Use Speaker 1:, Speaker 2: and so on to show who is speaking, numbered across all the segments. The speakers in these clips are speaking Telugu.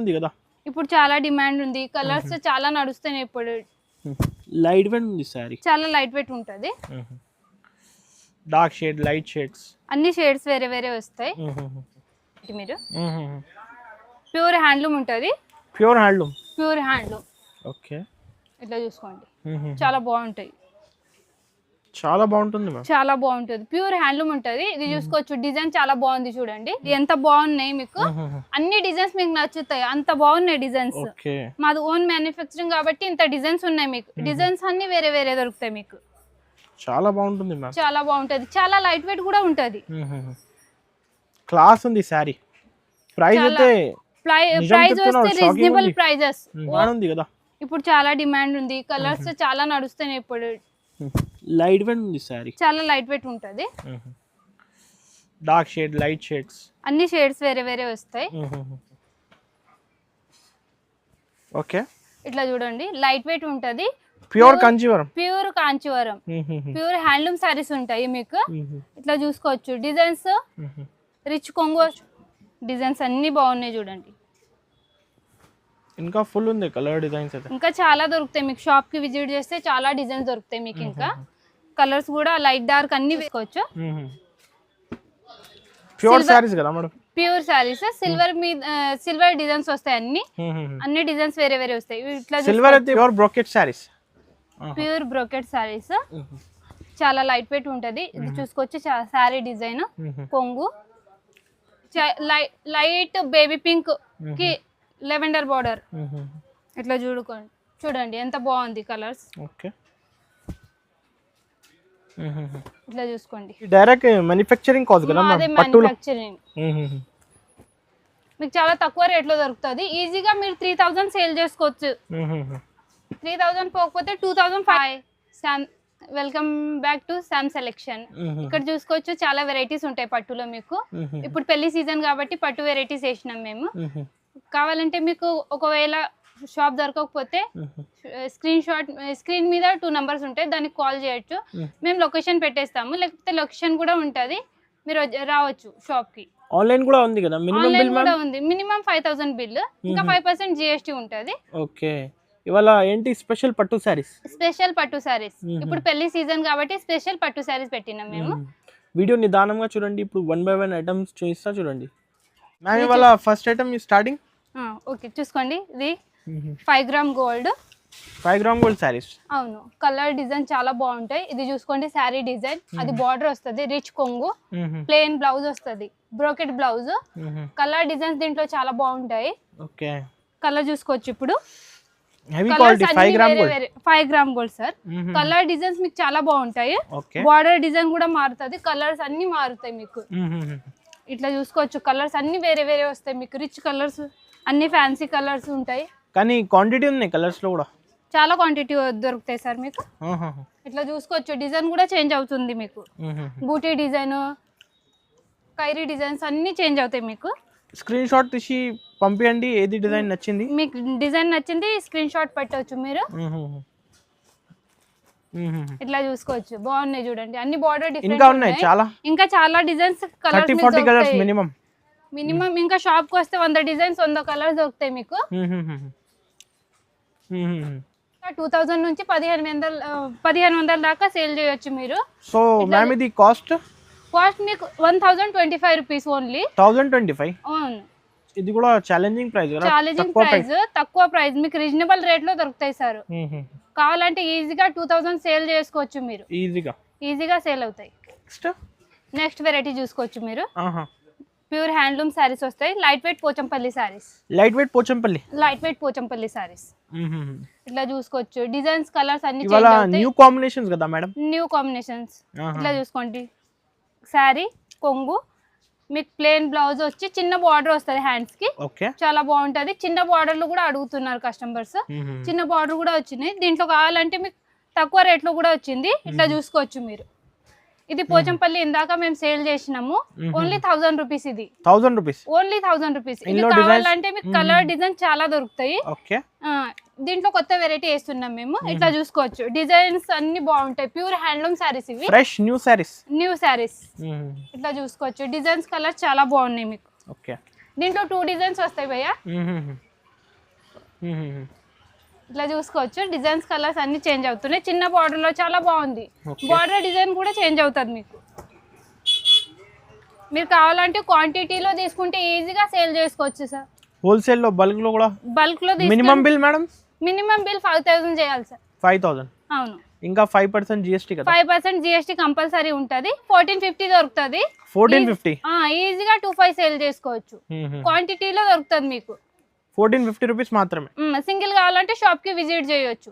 Speaker 1: ఉంది కదా.
Speaker 2: ఇప్పుడు చాలా డిమాండ్ ఉంది. కలర్స్ చాలా నడుస్తున్నాయి ఇప్పుడు.
Speaker 1: లైట్ వెయిట్ ఉంది శారీ
Speaker 2: చాలా లైట్ వెయిట్ ఉంటుంది.
Speaker 1: డార్క్ షేడ్ లైట్ షేడ్స్
Speaker 2: అన్ని షేడ్స్ వేరే వేరే వస్తాయి. ఇది మీరు? ప్యూర్ హ్యాండ్లూమ్ ఉంటుంది.
Speaker 1: Pure handloom
Speaker 2: pure handloom
Speaker 1: okay
Speaker 2: ఇట్లా చూసుకోండి. చాలా బాగుంటాయి.
Speaker 1: చాలా బాగుంటుంది
Speaker 2: చాలా బాగుంటుంది. ప్యూర్ హ్యాండ్లూమ్ ఉంటుంది. ఇది చూసుకోవచ్చు. డిజైన్ చాలా బాగుంది చూడండి. ఎంత బాగున్నాయి మీకు? అన్ని డిజైన్స్ మీకు నచ్చుతాయి. అంత బాగున్నాయి డిజైన్స్. మాది ఓన్ మ్యానుఫ్యాక్చరింగ్ కాబట్టి ఇంత డిజైన్స్ ఉన్నాయి మీకు. డిజైన్స్ అన్ని వేరే వేరే దొరుకుతాయి మీకు.
Speaker 1: చాలా బాగుంటుంది
Speaker 2: చాలా బాగుంటది. చాలా లైట్ వెయిట్ కూడా ఉంటది.
Speaker 1: క్లాస్ ఉంది శారీ. ప్రైస్
Speaker 2: చాలా.
Speaker 1: అయితే
Speaker 2: ప్రైస్ వస్తే రీజనబుల్. ప్రైజెస్
Speaker 1: కదా.
Speaker 2: ఇప్పుడు చాలా డిమాండ్ ఉంది. కలర్స్ చాలా నడుస్తున్నాయి ఇప్పుడు.
Speaker 1: లైట్ వెయిట్ ఉంది శారీ
Speaker 2: చాలా లైట్ వెయిట్ ఉంటది.
Speaker 1: Dark shade light shades.
Speaker 2: అన్ని షేడ్స్ వేరే వేరే వస్తాయి.
Speaker 1: ఓకే.
Speaker 2: ఇట్లా చూడండి లైట్ వెయిట్ ఉంటది.
Speaker 1: Pure Kanjeevaram.
Speaker 2: Pure Kanjeevaram. Pure handloom saris ఉంటాయి మీకు. ఇట్లా చూసుకోవచ్చు. డిజైన్స్ రిచ్ కొంగు డిజైన్స్ అన్ని బాగున్నాయి చూడండి.
Speaker 1: ఇంకా ఫుల్ ఉంది కలర్ డిజైన్స్ అయితే.
Speaker 2: ఇంకా చాలా దొరుకుతాయి మీకు. షాప్కి విజిట్ చేస్తే చాలా డిజైన్స్ దొరుకుతాయి మీకు ఇంకా. కలర్స్ కూడా లైట్ డార్క్ అన్ని వేసుకోవచ్చు.
Speaker 1: ప్యూర్ శారీస్ కదా మేడం?
Speaker 2: ప్యూర్ సారీస్ సిల్వర్ మీద సిల్వర్ డిజైన్స్ వస్తాయి అన్ని. అన్ని డిజైన్స్ వేరే వేరే వస్తాయి. ఇట్లా
Speaker 1: silver pure brocade saris.
Speaker 2: Pure brocade saris చాలా లైట్ వెయిట్ ఉంటది. ఇది చూసుకోవచ్చు. శారీ డిజైన్. కొంగు. లైట్ బేబీ పింక్కి లెవెండర్ బార్డర్ ఇట్లా చూడుకోండి. చూడండి ఎంత బాగుంది కలర్స్
Speaker 1: ఓకే.
Speaker 2: ఇట్లా చూసుకోండి.
Speaker 1: డైరెక్ట్ మ్యానుఫ్యాక్చరింగ్ కాదు కదా
Speaker 2: అదే మ్యానుఫ్యాక్చరింగ్ మీకు చాలా తక్కువ రేట్లో దొరుకుతుంది. ఈజీగా మీరు త్రీ థౌజండ్ సేల్ చేసుకోవచ్చు. త్రీ థౌజండ్ పోకపోతే two thousand five Sham welcome back to Sham Selection ఇక్కడ చూసుకోవచ్చు చాలా వెరైటీస్ ఉంటాయి పట్టులో మీకు. ఇప్పుడు పెళ్ళి సీజన్ కాబట్టి పట్టు వెరైటీస్ వేసినాం మేము. కావాలంటే మీకు ఒకవేళ షాప్ దొరకకపోతే స్క్రీన్ షాట్ స్క్రీన్ మీద టూ నంబర్స్ ఉంటాయి. దానికి కాల్ చేయొచ్చు. మేము. లొకేషన్ పెట్టేస్తాము. లేకపోతే లొకేషన్ కూడా ఉంటుంది. మీరు వచ్చి- రావచ్చు షాప్కి
Speaker 1: ఆన్లైన్ కూడా ఉంది కదా? మినిమం బిల్
Speaker 2: కూడా ఉంది. మినిమం ఫైవ్ థౌసండ్ బిల్ ఇంకా ఫైవ్ పర్సెంట్ జిఎస్టీ ఉంటుంది.
Speaker 1: ఓకే. ఇవాళ ఏంటి స్పెషల్ పట్టు శారీస్?
Speaker 2: స్పెషల్ పట్టు సారీస్. ఇప్పుడు పెళ్ళి సీజన్ కాబట్టి స్పెషల్ పట్టు సారీస్ పెట్టినాం మేము.
Speaker 1: వీడియో నిదానంగా చూడండి. ఇప్పుడు వన్ బై వన్ ఐటమ్స్ చూపిస్తా చూడండి. మ్యామ్ ఇవాళ ఫస్ట్ ఐటమ్ స్టార్టింగ్
Speaker 2: ఓకే. చూసుకోండి. ఇది five gram gold.
Speaker 1: Five gram gold saris.
Speaker 2: అవును. కలర్ డిజైన్ చాలా బాగుంటాయి. ఇది చూసుకోండి శారీ డిజైన్. అది బార్డర్ వస్తుంది రిచ్ కొంగు. ప్లెయిన్ బ్లౌజ్ వస్తుంది బ్రోకెట్ బ్లౌజ్. కలర్ డిజైన్స్ దీంట్లో చాలా బాగుంటాయి.
Speaker 1: ఓకే.
Speaker 2: కలర్ చూసుకోవచ్చు ఇప్పుడు.
Speaker 1: Five gram gold
Speaker 2: sir colour designs మీకు చాలా బాగుంటాయి. బార్డర్ డిజైన్ కూడా మారుతుంది కలర్స్ అన్ని మారుతాయి మీకు. ఇట్లా చూసుకోవచ్చు కలర్స్ అన్ని వేరే వేరే వస్తాయి మీకు. రిచ్ కలర్స్ అన్ని ఫ్యాన్సీ కలర్స్ ఉంటాయి.
Speaker 1: కానీ క్వాంటిటీ ఉన్నాయి కలర్స్లో కూడా?
Speaker 2: చాలా క్వాంటిటీ దొరుకుతాయి సార్ మీకు. ఇట్లా చూసుకోవచ్చు. డిజైన్ కూడా చేంజ్ అవుతుంది మీకు. బూటీ డిజైన్ కైరీ డిజైన్స్ అన్ని చేంజ్ అవుతాయి మీకు.
Speaker 1: స్క్రీన్ షాట్ తీసి పంపించండి ఏది డిజైన్ నచ్చింది?
Speaker 2: మీకు డిజైన్ నచ్చింది స్క్రీన్ షాట్ పెట్టవచ్చు మీరు. ఇట్లా చూసుకోవచ్చు. బాగున్నాయి చూడండి. అన్ని బార్డర్
Speaker 1: ఇంకా ఉన్నాయి చాలా?
Speaker 2: ఇంకా చాలా డిజైన్స్
Speaker 1: కలర్స్ మినిమం
Speaker 2: మినిమం ఇంకా షాప్కి వస్తే వంద డిజైన్స్ వంద కలర్స్ దొరుకుతాయి మీకు. టూ థౌజండ్ నుంచి పదిహేను వందల పదిహేను వందల దాకా సేల్ చేయొచ్చు మీరు.
Speaker 1: సో మ్యామ్ ఇది కాస్ట్
Speaker 2: కాస్ట్ మీకు one thousand twenty five rupees only
Speaker 1: thousand twenty five
Speaker 2: అవును.
Speaker 1: ఇది కూడా ఛాలెంజింగ్ ప్రైస్
Speaker 2: ఛాలెంజింగ్ ప్రైస్ తక్కువ ప్రైస్ మీకు రీజనబుల్ రేట్లో దొరుకుతాయి సార్. కావాలంటే ఈజీగా టూ థౌజండ్ సేల్ చేసుకోవచ్చు మీరు.
Speaker 1: ఈజీగా
Speaker 2: ఈజీగా సేల్ అవుతాయి.
Speaker 1: నెక్స్ట్
Speaker 2: నెక్స్ట్ వెరైటీ చూసుకోవచ్చు మీరు. ప్యూర్ హ్యాండ్లూమ్ శారీస్ వస్తాయి. Light weight Pochampally saris.
Speaker 1: Light weight Pochampally?
Speaker 2: Light weight Pochampally saris. ఇట్లా చూసుకోవచ్చు. డిజైన్స్ కలర్స్ అన్ని
Speaker 1: న్యూ కాంబినేషన్స్ కదా మేడం
Speaker 2: న్యూ కాంబినేషన్స్ ఇట్లా చూసుకోండి. శారీ కొంగు మీకు ప్లెయిన్ బ్లౌజ్ వచ్చి చిన్న బార్డర్ వస్తుంది
Speaker 1: హ్యాండ్స్కి.
Speaker 2: చాలా బాగుంటది. చిన్న బార్డర్లు కూడా అడుగుతున్నారు కస్టమర్స్ చిన్న బార్డర్ కూడా వచ్చింది దీంట్లో కావాలంటే మీకు తక్కువ రేట్లో కూడా వచ్చింది. ఇట్లా చూసుకోవచ్చు మీరు. ఇది పోచంపల్లి ఇందాక మేము సేల్ చేసినాము. ఓన్లీ థౌసండ్ రూపీస్ ఇది.
Speaker 1: Thousand rupees?
Speaker 2: Only thousand rupees ఇది కావాలంటే మీకు కలర్ డిజైన్ చాలా దొరుకుతాయి. దీంట్లో కొత్త వెరైటీ వేస్తున్నాం మేము. ఇట్లా చూసుకోవచ్చు. డిజైన్స్ అన్ని బాగుంటాయి. ప్యూర్ హ్యాండ్లూమ్ శారీస్ ఇవి.
Speaker 1: Fresh new saris
Speaker 2: new saris ఇట్లా చూసుకోవచ్చు. డిజైన్స్ కలర్ చాలా బాగున్నాయి మీకు.
Speaker 1: ఓకే.
Speaker 2: దీంట్లో టూ డిజైన్స్ వస్తాయి భయ్య. ఇట్లా చూసుకోవచ్చు. డిజైన్స్ కలర్స్ అన్ని చేంజ్ అవుతున్నాయి. చిన్న border లో చాలా బాగుంది. బార్డర్ డిజైన్ కూడా చేంజ్ అవుతుంది మీకు. మీరు కావాలంటే క్వాంటిటీలో తీసుకుంటే ఈజీగా సేల్ చేసుకోవచ్చు సార్
Speaker 1: హోల్సేల్లో బల్క్లో కూడా?
Speaker 2: బల్క్లో
Speaker 1: minimum bill madam
Speaker 2: minimum bill five thousand చేయాలి సార్
Speaker 1: ఫైవ్ థౌజండ్
Speaker 2: అవును.
Speaker 1: ఇంకా ఫైవ్ పర్సెంట్ జిఎస్టీ కదా?
Speaker 2: ఫైవ్ పర్సెంట్ జిఎస్టీ కంపల్సరీ ఉంటుంది. ఫోర్టీన్ ఫిఫ్టీ దొరుకుతుంది.
Speaker 1: ఫోర్టీన్ ఫిఫ్టీ
Speaker 2: ఈజీగా టూ ఫైవ్ సేల్ చేసుకోవచ్చు. క్వాంటిటీలో దొరుకుతుంది మీకు.
Speaker 1: ఫోర్టీన్ ఫిఫ్టీ రూపీస్ మాత్రమే.
Speaker 2: సింగిల్ కావాలంటే షాప్కి విజిట్ చేయొచ్చు.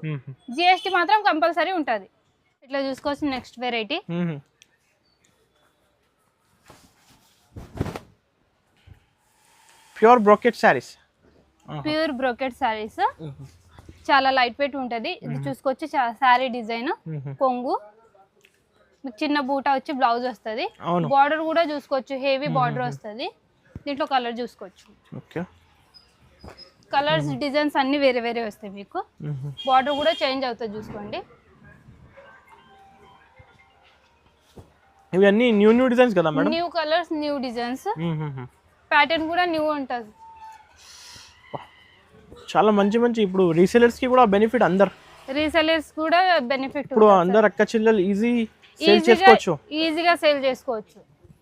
Speaker 2: జిఎస్టీ మాత్రం కంపల్సరీ ఉంటుంది. ఇట్లా చూసుకోవచ్చు next variety.
Speaker 1: Pure brocade saris
Speaker 2: pure brocade saris చాలా లైట్ వెయిట్ ఉంటుంది. ఇది చూసుకోవచ్చు శారీ డిజైన్ కొంగు. మీకు చిన్న బూటా వచ్చి బ్లౌజ్ వస్తుంది. బార్డర్ కూడా చూసుకోవచ్చు హెవీ బార్డర్ వస్తుంది. దీంట్లో కలర్ చూసుకోవచ్చు.
Speaker 1: ఓకే.
Speaker 2: కలర్స్ డిజైన్స్ అన్ని వేరే వేరే వస్తాయి మీకు. బార్డర్ కూడా చేంజ్ అవుతుంది చూసుకోండి.
Speaker 1: ఇవన్నీ న్యూ న్యూ డిజైన్స్ కదా madam
Speaker 2: new colours new designs pattern కూడా న్యూ ఉంటుంది.
Speaker 1: చాలా మంచి మంచి ఇప్పుడు రీసెలర్స్కి కూడా బెనిఫిట్ అందరు.
Speaker 2: రీసెలర్స్ కూడా బెనిఫిట్
Speaker 1: ఇప్పుడు అందరు అక్క చెల్లెలు ఈజీ సేల్ చేసుకోవచ్చు.
Speaker 2: ఈజీగా సేల్ చేసుకోవచ్చు.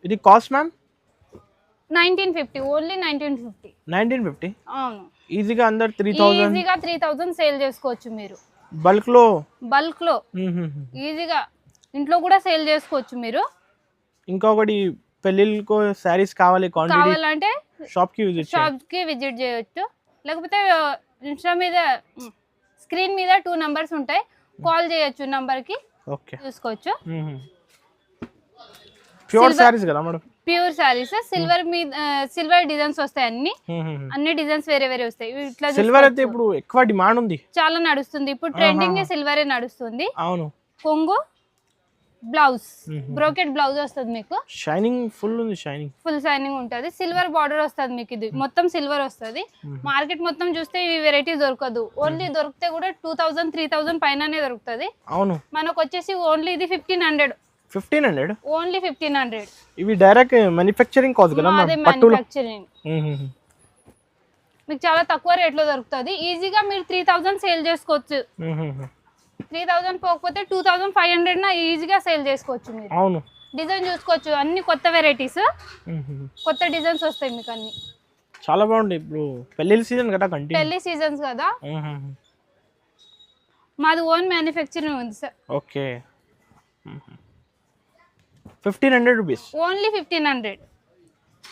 Speaker 1: ఇది cost ma'am
Speaker 2: nineteen fifty only nineteen fifty
Speaker 1: nineteen fifty
Speaker 2: అవును.
Speaker 1: ఈజీగా అందరు త్రీ థౌజండ్
Speaker 2: ఈజీగా త్రీ థౌజండ్ సేల్ చేసుకోవచ్చు మీరు. బల్క్లో? బల్క్లో. ఈజీగా. ఇంట్లో కూడా సేల్ చేసుకోవచ్చు మీరు.
Speaker 1: ఇంకొకటి పెళ్ళిళ్ళకు శారీస్ కావాలి
Speaker 2: కావాలంటే
Speaker 1: షాప్కి విజిట్
Speaker 2: షాప్కి విజిట్ చేయొచ్చు. లేకపోతే ఇన్స్టా మీద స్క్రీన్ మీద టూ నంబర్స్ ఉంటాయి. కాల్ చేయొచ్చు నంబర్కి.
Speaker 1: ఓకే.
Speaker 2: చూసుకోవచ్చు.
Speaker 1: ప్యూర్ శారీస్ కదా మేడం?
Speaker 2: ప్యూర్ శారీస్? సిల్వర్ మీద సిల్వర్ డిజైన్స్ వస్తాయి అన్ని. అన్ని డిజైన్స్ వేరే వేరే వస్తాయి. ఇట్లా
Speaker 1: సిల్వర్ అయితే. ఇప్పుడు ఎక్కువ డిమాండ్ ఉంది.
Speaker 2: చాలా నడుస్తుంది. ఇప్పుడు ట్రెండింగ్ సిల్వరే నడుస్తుంది.
Speaker 1: అవును.
Speaker 2: కొంగు బ్లౌజ్. బ్రోకెట్ బ్లౌజ్ వస్తుంది మీకు.
Speaker 1: షైనింగ్ ఫుల్ ఉంది షైనింగ్
Speaker 2: ఫుల్ సైనింగ్ ఉంటుంది. సిల్వర్ బార్డర్ వస్తుంది మీకు ఇది. మొత్తం సిల్వర్ వస్తుంది. మార్కెట్ మొత్తం చూస్తే ఈ వెరైటీ దొరకదు. ఓన్లీ దొరికితే కూడా టూ థౌజండ్ త్రీ థౌజండ్ పైననే దొరుకుతుంది.
Speaker 1: అవును.
Speaker 2: మనకు వచ్చేసి ఓన్లీ ఇది fifteen hundred
Speaker 1: fifteen hundred?
Speaker 2: Only fifteen hundred.
Speaker 1: ఇవి డైరెక్ట్ మ్యానుఫ్యాక్చరింగ్ కదా పట్టులో
Speaker 2: మ్యానుఫ్యాక్చరింగ్. మీకు చాలా తక్కువ రేట్లో దొరుకుతుంది. ఈజీగా మీరు త్రీ థౌజండ్ సేల్ చేసుకోవచ్చు. త్రీ థౌజండ్ పోకపోతే టూ థౌజండ్ ఫైవ్ హండ్రెడ్ నా ఈజీగా సేల్ చేసుకోవచ్చు మీరు.
Speaker 1: అవును.
Speaker 2: డిజైన్ చూసుకోవచ్చు. అన్ని కొత్త వెరైటీస్. కొత్త డిజైన్స్ వస్తాయి మీకు అన్ని.
Speaker 1: చాలా బాగుంది. ఇప్పుడు పెళ్ళిళ్ళ సీజన్ కదా కంటిన్యూ.
Speaker 2: పెళ్ళి సీజన్స్ కదా. మాది ఓన్ మ్యానుఫ్యాక్చరింగ్ ఉంది sir.
Speaker 1: Okay. Fifteen hundred rupees.
Speaker 2: Only fifteen hundred.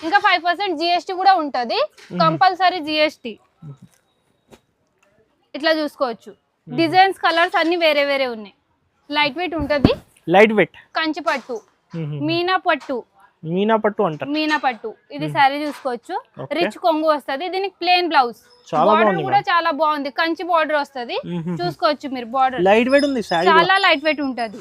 Speaker 2: ఇంకా ఫైవ్ పర్సెంట్ జిఎస్టీ కూడా ఉంటుంది. కంపల్సరీ జిఎస్టీ ఇట్లా చూసుకోవచ్చు. డిజైన్స్ కలర్స్ అన్ని వేరే వేరే ఉన్నాయి. లైట్ వెయిట్ ఉంటుంది.
Speaker 1: లైట్ వెయిట్
Speaker 2: కంచి పట్టు. మీనా పట్టు.
Speaker 1: మీనా పట్టు అంటారు.
Speaker 2: మీనా పట్టు. ఇది శారీ చూసుకోవచ్చు. రిచ్ కొంగు వస్తుంది. దీనికి ప్లేన్ బ్లౌజ్ బార్డర్ కూడా చాలా బాగుంది. కంచి బార్డర్ వస్తుంది. చూసుకోవచ్చు మీరు బార్డర్
Speaker 1: లైట్ వెయిట్ ఉంది
Speaker 2: చాలా లైట్ వెయిట్ ఉంటుంది.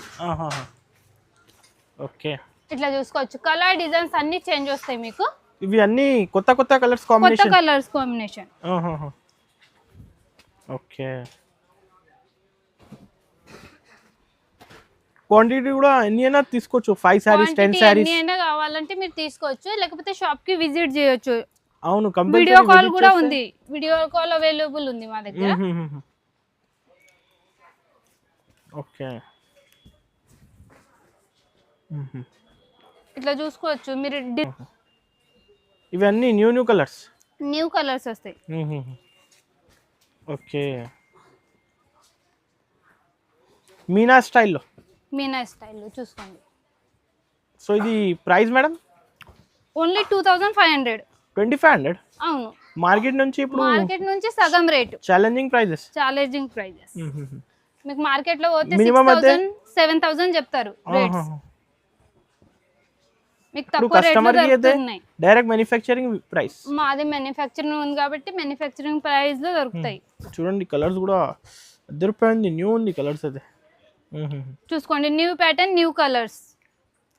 Speaker 1: ఓకే.
Speaker 2: ఇట్లా చూసుకోవచ్చు. కలర్ డిజైన్స్ అన్ని చేంజ్ వస్తాయి మీకు.
Speaker 1: ఇవి అన్ని కొత్త కొత్త కలర్స్
Speaker 2: కొత్త
Speaker 1: combination
Speaker 2: colours combination
Speaker 1: okay. Quantity కూడా ఎన్ని అయినా తీసుకోవచ్చు. ఫైవ్ శారీస్ టెన్ శారీస్
Speaker 2: ఎన్ని అయినా కావాలంటే మీరు తీసుకోవచ్చు. లేకపోతే షాప్కి విజిట్ చేయొచ్చు.
Speaker 1: అవును
Speaker 2: వీడియో కాల్ కూడా ఉంది. వీడియో కాల్ అవైలబుల్ ఉంది మా దగ్గర.
Speaker 1: ఓకే.
Speaker 2: ఇట్లా చూసుకోవచ్చు. మీరు
Speaker 1: ఇవన్నీ new new colours?
Speaker 2: New colours వస్తాయి.
Speaker 1: ఓకే. మీనా స్టైల్లో?
Speaker 2: మీనా స్టైల్ చూసుకోండి.
Speaker 1: సో ఇది price madam?
Speaker 2: Only two thousand five hundred.
Speaker 1: Twenty five hundred?
Speaker 2: అవును.
Speaker 1: మార్కెట్ నుంచి ఇప్పుడు
Speaker 2: మార్కెట్ నుంచి సగం rate.
Speaker 1: Challenging prices?
Speaker 2: Challenging prices. మీకు మార్కెట్లో పోతే సిక్స్? థౌసండ్ సెవెన్ థౌసండ్ చెప్తారు రేట్స్.
Speaker 1: ఇప్పుడు
Speaker 2: తక్కువ రేట్లో
Speaker 1: కస్టమర్కి అయితే
Speaker 2: దొరుకుతున్నాయి.
Speaker 1: డైరెక్ట్ మ్యానుఫ్యాక్చరింగ్ ప్రైస్
Speaker 2: మాది మ్యానుఫ్యాక్చరింగ్ ఉంది కాబట్టి మ్యానుఫ్యాక్చరింగ్ ప్రైస్లో దొరుకుతాయి.
Speaker 1: చూడండి కలర్స్ కూడా అద్దరిపోయింది న్యూ ఉంది కలర్స్ అయితే.
Speaker 2: చూసుకోండి new pattern new colours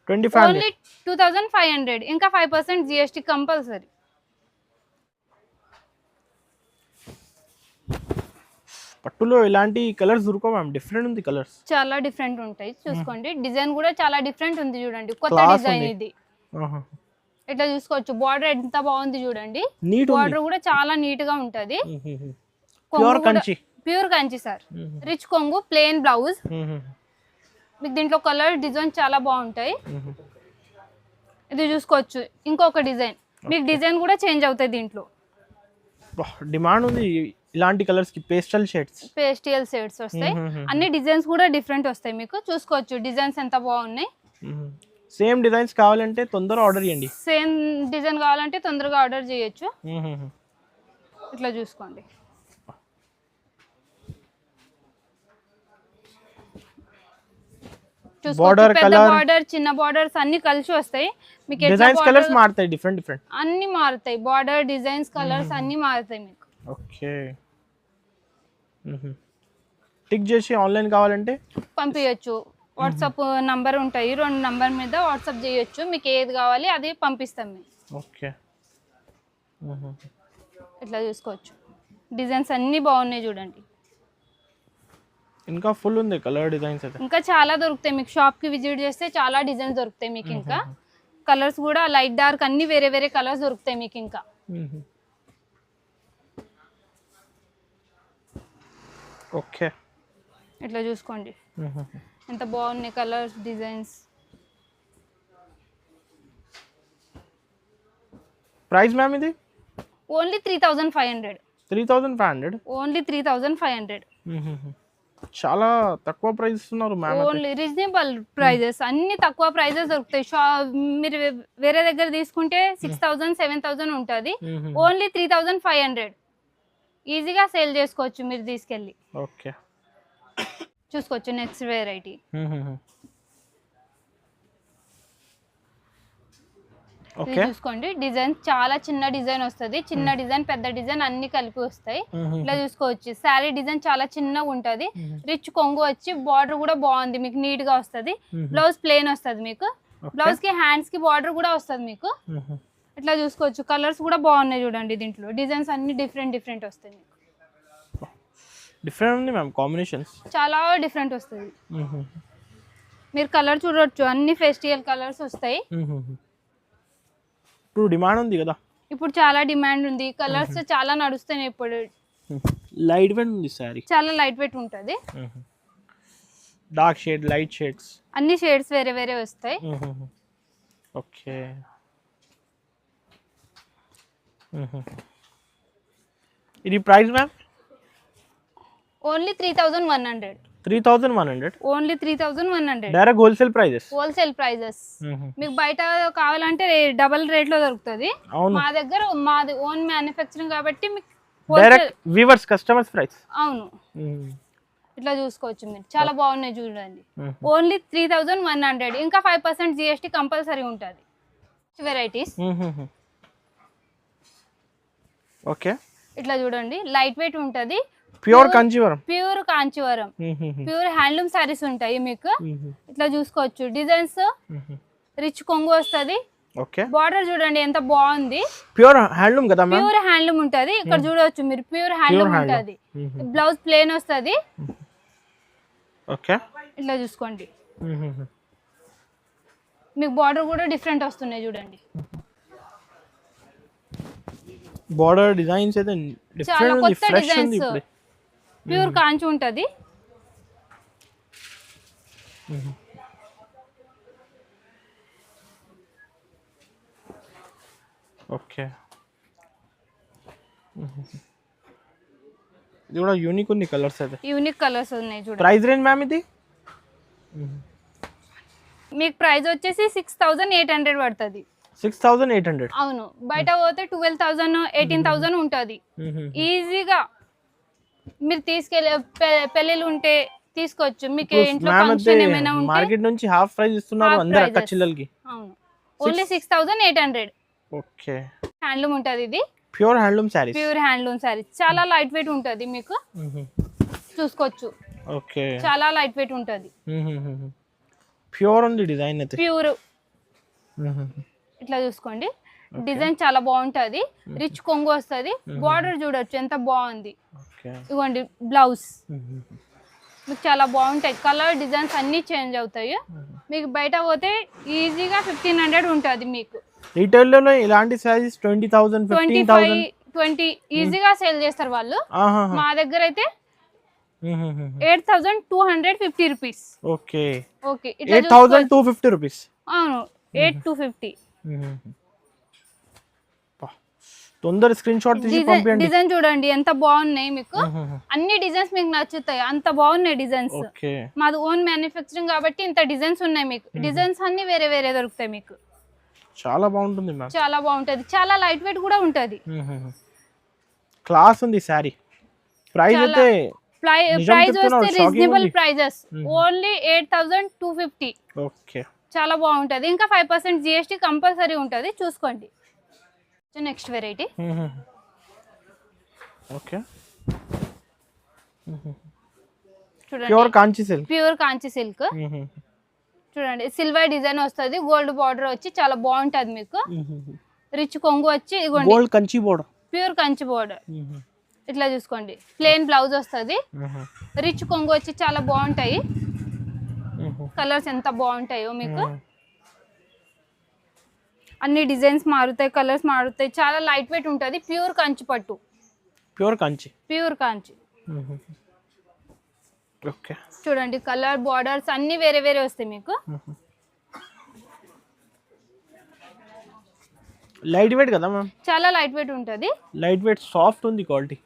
Speaker 1: twenty five
Speaker 2: only two thousand five hundred ఇంకా ఫైవ్ పర్సెంట్ జిఎస్టీ కంపల్సరీ
Speaker 1: పట్టులో ఇలాంటి కలర్స్ దొరకవు మ్యామ్ డిఫరెంట్ ఉంది కలర్స్
Speaker 2: చాలా డిఫరెంట్ ఉంటాయి. చూసుకోండి డిజైన్ కూడా చాలా డిఫరెంట్ ఉంది చూడండి. కొత్త డిజైన్. ఇది. ఇట్లా చూసుకోవచ్చు. బార్డర్ ఎంత బాగుంది చూడండి. బార్డర్ కూడా చాలా నీట్గా ఉంటది.
Speaker 1: ప్యూర్ కంచి.
Speaker 2: సార్ రిచ్ కొంగు ప్లెయిన్ బ్లౌజ్ మీకు దీంట్లో కలర్ డిజైన్ చాలా బాగుంటాయి. ఇది చూసుకోవచ్చు. ఇంకొక డిజైన్ మీకు డిజైన్ కూడా చేంజ్ అవుతాయి దీంట్లో.
Speaker 1: డిమాండ్ ఉంది. ఇలాంటి కలర్స్కి పేస్టల్ షేడ్స్
Speaker 2: పేస్టియల్ షేడ్స్ వస్తాయి. అన్ని డిజైన్స్ కూడా డిఫరెంట్ వస్తాయి మీకు. చూసుకోవచ్చు. డిజైన్స్ ఎంత బాగున్నాయి.
Speaker 1: సేమ్ డిజైన్స్ కావాలంటే తొందర ఆర్డర్ చేయండి.
Speaker 2: సేమ్ డిజైన్ కావాలంటే తొందరగా ఆర్డర్ చేయొచ్చు. ఇట్లా చూసుకోండి. పెద్ద
Speaker 1: colour.
Speaker 2: బార్డర్ చిన్న బార్డర్స్ అన్ని కలిసి వస్తాయి. మీకు
Speaker 1: డిజైన్స్ కలర్స్ మారుతాయి డిఫరెంట్ డిఫరెంట్
Speaker 2: అన్ని మారుతాయి. బార్డర్ డిజైన్స్ కలర్స్ అన్ని మారుతాయి మీకు.
Speaker 1: ఓకే. టిక్ చేసి ఆన్లైన్ కావాలంటే?
Speaker 2: పంపించచ్చు వాట్సాప్ నంబర్ ఉంటాయి. రెండు నంబర్ మీద వాట్సాప్ చేయొచ్చు. మీకు ఏది కావాలి అది పంపిస్తాం మేము.
Speaker 1: ఓకే.
Speaker 2: ఇట్లా చూసుకోవచ్చు. డిజైన్స్ అన్ని బాగున్నాయి చూడండి.
Speaker 1: ఇంకా ఫుల్ ఉంది కలర్ డిజైన్స్ అయితే.
Speaker 2: ఇంకా చాలా దొరుకుతాయి. మీకు షాప్కి విజిట్ చేస్తే చాలా డిజైన్స్ దొరుకుతాయి మీకు ఇంకా. కలర్స్ కూడా లైట్ డార్క్ అన్ని వేరే వేరే కలర్స్ దొరుకుతాయి మీకు ఇంకా.
Speaker 1: ఓకే.
Speaker 2: ఇట్లా చూసుకోండి. ఎంత బాగున్నాయి కలర్స్ డిజైన్స్.
Speaker 1: ప్రైస్ మ్యామ్ ఇది?
Speaker 2: Only three thousand five hundred.
Speaker 1: Three thousand five hundred?
Speaker 2: Only three thousand five hundred.
Speaker 1: చాలా తక్కువ ప్రైస్ ఇస్తున్నారు మ్యామ్
Speaker 2: ఓన్లీ రీజనబుల్ ప్రైజెస్. అన్ని తక్కువ ప్రైజెస్ దొరుకుతాయి. మీరు వేరే దగ్గర తీసుకుంటే సిక్స్ థౌజండ్ సెవెన్ థౌజండ్ ఉంటుంది. Only three thousand five hundred. ఈజీగా సేల్ చేసుకోవచ్చు మీరు తీసుకెళ్ళి.
Speaker 1: ఓకే.
Speaker 2: చూసుకోవచ్చు నెక్స్ట్ వెరైటీ. చూసుకోండి. డిజైన్ చాలా చిన్న డిజైన్ వస్తుంది. చిన్న డిజైన్ పెద్ద డిజైన్ అన్ని కలిపి వస్తాయి. ఇట్లా చూసుకోవచ్చు. శారీ డిజైన్ చాలా చిన్నగా ఉంటది. రిచ్ కొంగు వచ్చి బార్డర్ కూడా బాగుంది మీకు నీట్గా వస్తుంది బ్లౌజ్ ప్లేన్ వస్తుంది మీకు. బ్లౌజ్కి హ్యాండ్స్కి బార్డర్ కూడా వస్తుంది మీకు. ఇట్లా చూసుకోవచ్చు. కలర్స్ కూడా బాగున్నాయి చూడండి దీంట్లో. డిజైన్స్ అన్ని డిఫరెంట్ డిఫరెంట్ వస్తాయి
Speaker 1: డిఫరెంట్ ఉంది మ్యామ్ కాంబినేషన్స్
Speaker 2: చాలా డిఫరెంట్ వస్తుంది మీరు కలర్ చూడొచ్చు అన్ని ఫెస్టివల్ కలర్స్ వస్తాయి.
Speaker 1: ఇప్పుడు డిమాండ్ ఉంది కదా?
Speaker 2: ఇప్పుడు చాలా డిమాండ్ ఉంది. కలర్స్ చాలా నడుస్తున్నాయి ఇప్పుడు.
Speaker 1: లైట్ వెయిట్ ఉంది శారీ
Speaker 2: చాలా లైట్ వెయిట్ ఉంటుంది.
Speaker 1: డార్క్ షేడ్ లైట్ షేడ్స్
Speaker 2: అన్ని షేడ్స్ వేరే వేరే వస్తాయి.
Speaker 1: ఓకే ఇది price ma'am
Speaker 2: only three thousand one hundred.
Speaker 1: Three thousand one hundred?
Speaker 2: Only three thousand one hundred.
Speaker 1: Direct wholesale prices?
Speaker 2: Wholesale prices. మీకు బయట కావాలంటే డబల్ రేట్లో దొరుకుతుంది మా దగ్గర మాది ఓన్ మ్యానుఫ్యాక్చరింగ్ కాబట్టి మీకు
Speaker 1: డైరెక్ట్ వీవర్స్ కస్టమర్స్ ప్రైస్?
Speaker 2: అవును. ఇట్లా చూసుకోవచ్చు మీరు. చాలా బాగున్నాయి చూడండి. Only three thousand one hundred. ఇంకా ఫైవ్ పర్సెంట్ జిఎస్టీ కంపల్సరీ ఉంటుంది. Varieties
Speaker 1: okay.
Speaker 2: ఇట్లా చూడండి. లైట్ వెయిట్ ఉంటుంది.
Speaker 1: Pure Kanjeevaram.
Speaker 2: Pure Kanjeevaram. Pure handloom saris ఉంటాయి మీకు. ఇట్లా చూసుకోవచ్చు. డిజైన్స్ రిచ్ కొంగు వస్తుంది.
Speaker 1: ఓకే.
Speaker 2: బార్డర్ చూడండి ఎంత బాగుంది.
Speaker 1: ప్యూర్ హ్యాండ్లూమ్ కదా
Speaker 2: ప్యూర్ హ్యాండ్లూమ్ ఉంటది. ఇక్కడ చూడవచ్చు మీరు. Pure handloom. ఉంటది. బ్లౌజ్ ప్లేన్ వస్తుంది.
Speaker 1: ఓకే.
Speaker 2: ఇట్లా చూసుకోండి. మీకు బార్డర్ కూడా డిఫరెంట్ వస్తున్నాయి చూడండి.
Speaker 1: బార్డర్ డిజైన్స్ అయితే
Speaker 2: చాలా కొత్త డిజైన్స్ ప్యూర్ కాంచి ఉంటది.
Speaker 1: ఓకే. ఇది కూడా యూనిక్ ఉంది కలర్స్ అయితే.
Speaker 2: యూనిక్ కలర్స్ ఉన్నాయి చూడండి
Speaker 1: ప్రైస్ రేంజ్ మ్యామ్ ఇది?
Speaker 2: మీకు ప్రైస్ వచ్చేసి సిక్స్ థౌజండ్ ఎయిట్ హండ్రెడ్ పడుతుంది.
Speaker 1: సిక్స్ థౌజండ్ ఎయిట్ హండ్రెడ్
Speaker 2: అవును. బయట పోతే ట్వెల్వ్ థౌజండ్ ఎయిటీన్ థౌజండ్ ఉంటుంది. ఈజీగా మీరు తీసుకెళ్ళే పెళ్ళిళ్ళు ఉంటే తీసుకోవచ్చు. మీకు ఇంట్లో ఫంక్షన్ ఏమైనా ఉంటే
Speaker 1: మార్కెట్ నుంచి హాఫ్ ప్రైస్ ఇస్తున్నారు అందరు అక్క. చిల్లలకి.
Speaker 2: అవును. Only six thousand eight hundred
Speaker 1: okay.
Speaker 2: Handloom ఉంటుంది ఇది.
Speaker 1: Pure handloom saris
Speaker 2: pure handloom sari చాలా లైట్ వెయిట్ ఉంటుంది మీకు. చూసుకోవచ్చు.
Speaker 1: ఓకే.
Speaker 2: చాలా లైట్ వెయిట్ ఉంటుంది
Speaker 1: ప్యూర్ ఉంది డిజైన్ అయితే.
Speaker 2: ప్యూర్ ఇట్లా చూసుకోండి. డిజైన్ చాలా బాగుంటుంది. రిచ్ కొంగు వస్తుంది. బార్డర్ చూడొచ్చు. ఎంత బాగుంది. ఇవ్వండి బ్లౌజ్. మీకు చాలా బాగుంటాయి. కలర్ డిజైన్స్ అన్నీ చేంజ్ అవుతాయి. మీకు బయట పోతే ఈజీగా ఫిఫ్టీన్ హండ్రెడ్ ఉంటుంది మీకు.
Speaker 1: రీటైల్లో ఇలాంటి saris twenty thousand
Speaker 2: twenty five twenty ఈజీగా సేల్ చేస్తారు వాళ్ళు. మా దగ్గర అయితే eight thousand two hundred fifty rupees.
Speaker 1: Okay.
Speaker 2: Okay
Speaker 1: eight thousand two fifty rupees.
Speaker 2: అవును ఎయిట్ టూ ఫిఫ్టీ
Speaker 1: తొందర స్క్రీన్ షాట్ తీసి పంపించండి
Speaker 2: డిజైన్ చూడండి ఎంత బాగున్నాయి మీకు. అన్ని డిజైన్స్ మీకు నచ్చుతాయి అంత బాగున్నాయి డిజైన్స్.
Speaker 1: ఓకే.
Speaker 2: మాది ఓన్ మ్యానుఫ్యాక్చరింగ్ కాబట్టి ఇంత డిజైన్స్ ఉన్నాయి మీకు. డిజైన్స్ అన్ని వేరే వేరే దొరుకుతాయి మీకు.
Speaker 1: చాలా బాగుంటుంది మ్యామ్.
Speaker 2: చాలా బాగుంటది. చాలా లైట్ వెయిట్ కూడా ఉంటది.
Speaker 1: క్లాస్ ఉంది శారీ. ప్రైస్ అయితే
Speaker 2: ప్రైస్ వస్తే reasonable. Prices only eight thousand two fifty
Speaker 1: okay.
Speaker 2: చాలా బాగుంటది. ఇంకా ఫైవ్ పర్సెంట్ జిఎస్టీ కంపల్సరీ ఉంటది. చూసుకోండి. Next variety.
Speaker 1: ఓకే.
Speaker 2: చూడండి.
Speaker 1: Pure Kanchi silk.
Speaker 2: Pure Kanchi silk. చూడండి. సిల్వర్ డిజైన్ వస్తుంది. గోల్డ్ బార్డర్ వచ్చి చాలా బాగుంటది మీకు. రిచ్ కొంగు వచ్చి ఇదిగోండి
Speaker 1: gold Kanchi border.
Speaker 2: Pure Kanchi border. ఇట్లా చూసుకోండి. ప్లెయిన్ బ్లౌజ్ వస్తుంది. రిచ్ కొంగు వచ్చి చాలా బాగుంటాయి. కలర్స్ ఎంత బాగుంటాయో మీకు. అన్ని డిజైన్స్ మారుతాయి కలర్స్ మారుతాయి. చాలా లైట్ వెయిట్ ఉంటుంది. ప్యూర్ కంచి పట్టు.
Speaker 1: Pure Kanchi.
Speaker 2: Pure Kanchi.
Speaker 1: Okay
Speaker 2: చూడండి కలర్ బార్డర్స్ అన్ని వేరే వేరే వస్తాయి మీకు.
Speaker 1: లైట్ వెయిట్ కదా మ్యామ్
Speaker 2: చాలా లైట్ వెయిట్ ఉంటుంది.
Speaker 1: లైట్ వెయిట్ సాఫ్ట్ ఉంది క్వాలిటీ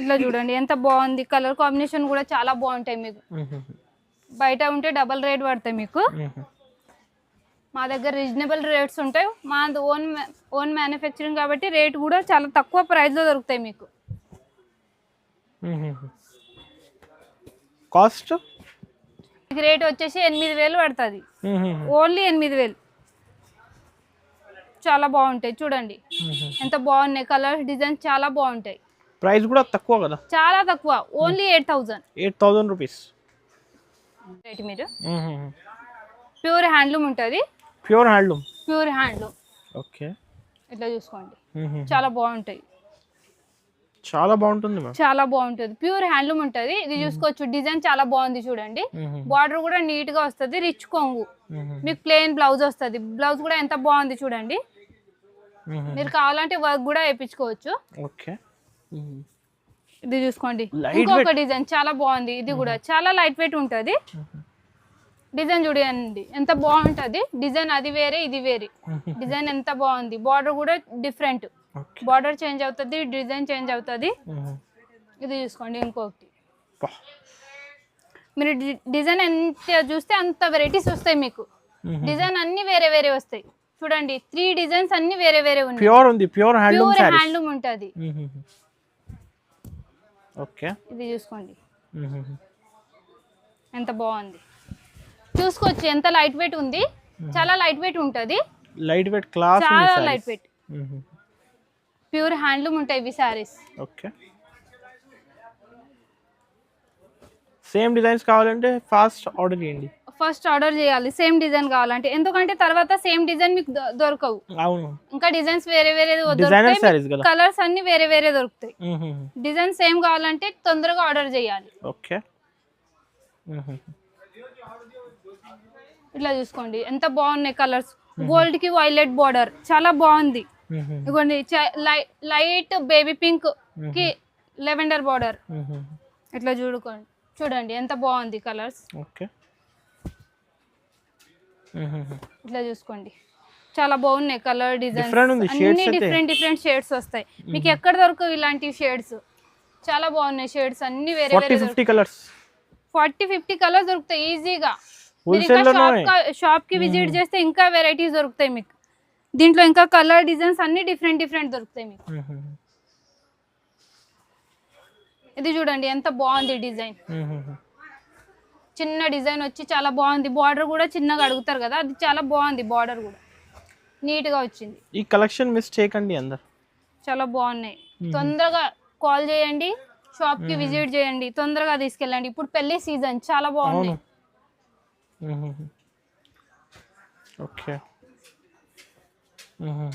Speaker 2: ఇట్లా చూడండి ఎంత బాగుంది. కలర్ కాంబినేషన్ కూడా చాలా బాగుంటాయి మీకు. బయట ఉంటే డబల్ రేట్ పడతాయి మీకు. మా దగ్గర రీజనబుల్ రేట్స్ ఉంటాయి. మా ఓన్ ఓన్ మ్యానుఫ్యాక్చరింగ్ కాబట్టి రేట్ కూడా చాలా తక్కువ ప్రైస్లో దొరుకుతాయి మీకు.
Speaker 1: కాస్ట్?
Speaker 2: రేట్ వచ్చేసి ఎనిమిది వేలు పడుతుంది. ఓన్లీ ఎనిమిది వేలు. చాలా బాగుంటాయి చూడండి. ఎంత బాగున్నాయి కలర్స్ డిజైన్స్ చాలా బాగుంటాయి.
Speaker 1: ప్రైస్ కూడా తక్కువ కదా?
Speaker 2: చాలా తక్కువ. Only eight thousand
Speaker 1: eight thousand rupees
Speaker 2: rate మీరు? ప్యూర్ హ్యాండ్లూమ్ ఉంటుంది.
Speaker 1: Pure handloom
Speaker 2: pure handloom
Speaker 1: okay
Speaker 2: ఇట్లా చూసుకోండి. చాలా బాగుంటాయి.
Speaker 1: చాలా బాగుంటుంది
Speaker 2: చాలా బాగుంటుంది. ప్యూర్ హ్యాండ్లూమ్ ఉంటుంది. ఇది చూసుకోవచ్చు. డిజైన్ చాలా బాగుంది చూడండి. బార్డర్ కూడా నీట్గా వస్తుంది. రిచ్ కొంగు. మీకు ప్లెయిన్ బ్లౌజ్ వస్తుంది. బ్లౌజ్ కూడా ఎంత బాగుంది చూడండి. మీరు కావాలంటే వర్క్ కూడా వేయించుకోవచ్చు.
Speaker 1: ఓకే
Speaker 2: ఇది చూసుకోండి. ఇంకొక డిజైన్ చాలా బాగుంది. ఇది కూడా చాలా లైట్ వెయిట్ ఉంటుంది డిజైన్ చూడండి. ఎంత బాగుంటుంది? డిజైన్ అది వేరే ఇది వేరే. డిజైన్ ఎంత బాగుంది? బార్డర్ కూడా డిఫరెంట్ బార్డర్ చేంజ్ అవుతుంది డిజైన్ చేంజ్ అవుతుంది. ఇది చూసుకోండి ఇంకొకటి. మీరు డిజైన్ ఎంత చూస్తే అంత వెరైటీస్ వస్తాయి మీకు. డిజైన్ అన్ని వేరే వేరే వస్తాయి. చూడండి త్రీ డిజైన్స్ అన్ని వేరే వేరే ఉన్నాయి.
Speaker 1: ప్యూర్ ఉంది ప్యూర్ హ్యాండ్లూమ్
Speaker 2: హ్యాండ్లూమ్ ఉంటుంది.
Speaker 1: ఓకే.
Speaker 2: ఇది చూసుకోండి. ఎంత బాగుంది. చూసుకోవచ్చు ఎంత లైట్ వెయిట్ ఉంది. చాలా లైట్ వెయిట్ ఉంటుంది.
Speaker 1: లైట్ వెయిట్ క్లాస్
Speaker 2: చాలా లైట్ వెయిట్ ప్యూర్ హ్యాండ్లూమ్ ఉంటాయి ఇవి సారీస్
Speaker 1: ఓకే. సేమ్ డిజైన్స్ కావాలంటే ఫాస్ట్ ఆర్డర్ చేయండి.
Speaker 2: ఫస్ట్ ఆర్డర్ చేయాలి. సేమ్ డిజైన్ కావాలంటే. ఎందుకంటే తర్వాత సేమ్ డిజైన్ మీకు దొరకవు.
Speaker 1: అవును.
Speaker 2: ఇంకా డిజైన్స్ వేరే వేరే
Speaker 1: కదా.
Speaker 2: కలర్స్ అన్ని వేరే వేరే దొరుకుతాయి. డిజైన్ సేమ్ కావాలంటే తొందరగా ఆర్డర్ చేయాలి.
Speaker 1: ఓకే.
Speaker 2: ఇట్లా చూసుకోండి. ఎంత బాగున్నాయి కలర్స్ గోల్డ్కి వైలెట్ బార్డర్ చాలా బాగుంది. ఇదిగోండి లైట్ బేబీ పింక్కి లెవెండర్ బార్డర్ ఇట్లా చూడుకోండి. చూడండి ఎంత బాగుంది కలర్స్
Speaker 1: ఓకే.
Speaker 2: ఇట్లా చూసుకోండి. చాలా బాగున్నాయి కలర్
Speaker 1: shades
Speaker 2: అన్ని. డిఫరెంట్ డిఫరెంట్ షేడ్స్ వస్తాయి. మీకు ఎక్కడ దొరకవు ఇలాంటి షేడ్స్ చాలా బాగున్నాయి షేడ్స్ అన్ని వేరే
Speaker 1: ఫార్టీ
Speaker 2: వేరే
Speaker 1: fifty colours
Speaker 2: forty fifty colours దొరుకుతాయి ఈజీగా షాప్కి విజిట్ చేస్తే ఇంకా వెరైటీస్ దొరుకుతాయి మీకు. దీంట్లో ఇంకా కలర్ డిజైన్స్ అన్ని డిఫరెంట్ డిఫరెంట్ దొరుకుతాయి మీకు. ఇది చూడండి ఎంత బాగుంది డిజైన్ చిన్న డిజైన్ వచ్చి చాలా బాగుంది. బార్డర్ కూడా చిన్నగా అడుగుతారు కదా అది చాలా బాగుంది బార్డర్ కూడా. నీట్గా వచ్చింది.
Speaker 1: ఈ కలెక్షన్ మిస్ చేయకండి అందరు.
Speaker 2: చాలా బాగున్నాయి. తొందరగా కాల్ చేయండి షాప్కి విజిట్ చేయండి తొందరగా తీసుకెళ్ళండి. ఇప్పుడు పెళ్ళి సీజన్ చాలా
Speaker 1: అవును. ఓకే.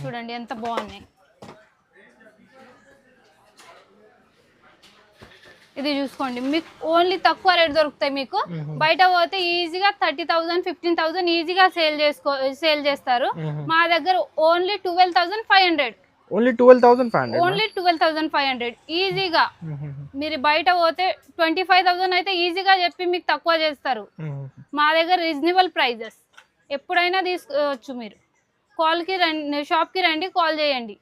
Speaker 2: చూడండి ఎంత బాగున్నాయి. ఇది చూసుకోండి. మీకు ఓన్లీ తక్కువ రేట్ దొరుకుతాయి మీకు. బయట పోతే ఈజీగా థర్టీ థౌసండ్ ఫిఫ్టీన్ థౌసండ్ ఈజీగా సేల్ చేసుకో సేల్ చేస్తారు. మా దగ్గర only twelve thousand five hundred.
Speaker 1: Only twelve thousand five hundred
Speaker 2: only twelve thousand five hundred. ఈజీగా. మీరు బయట పోతే ట్వంటీ ఫైవ్ థౌసండ్ అయితే ఈజీగా చెప్పి మీకు తక్కువ చేస్తారు. మా దగ్గర రీజనబుల్ ప్రైజెస్ ఎప్పుడైనా తీసుకోవచ్చు మీరు. కాల్కి రండి షాప్కి రండి కాల్ చేయండి.